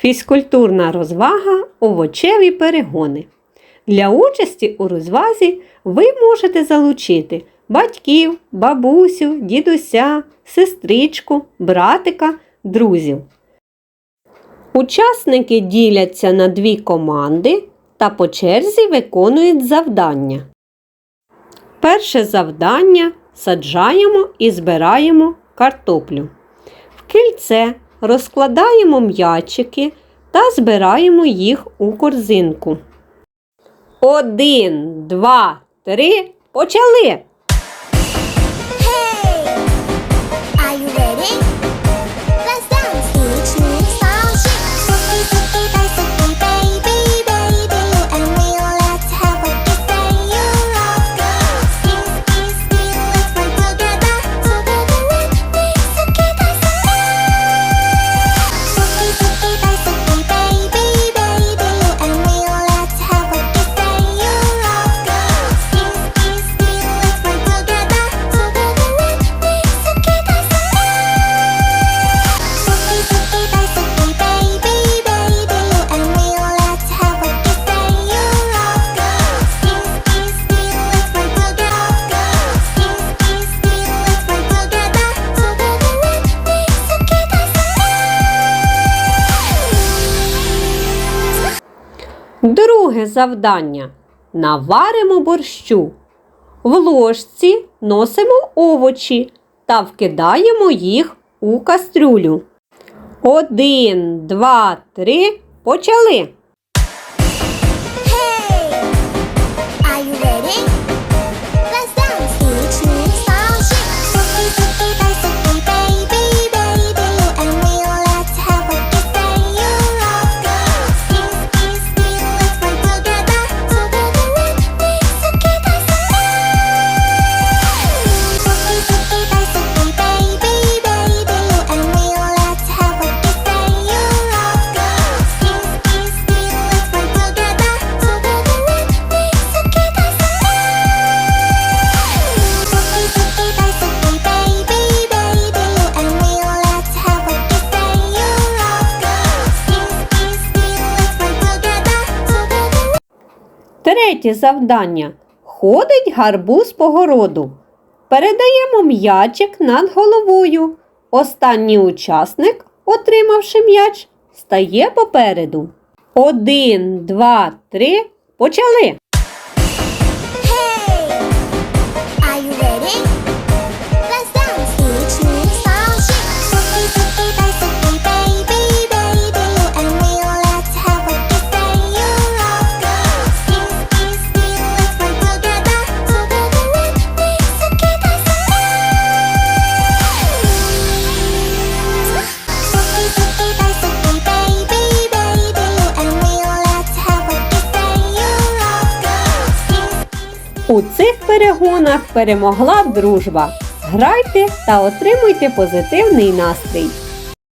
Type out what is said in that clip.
Фізкультурна розвага овочеві перегони. Для участі у розвазі ви можете залучити батьків, бабусю, дідуся, сестричку, братика, друзів. Учасники діляться на дві команди та по черзі виконують завдання. Перше завдання саджаємо і збираємо картоплю. В кільце розкладаємо м'ячики та збираємо їх у корзинку. Один, два, три. Почали! Друге завдання. Наваримо борщу. В ложці носимо овочі та вкидаємо їх у кастрюлю. Один, два, три. Почали. Третє завдання. Ходить гарбуз по городу. Передаємо м'ячик над головою. Останній учасник, отримавши м'яч, стає попереду. Один, два, три. Почали! У цих перегонах перемогла дружба. Грайте та отримуйте позитивний настрій.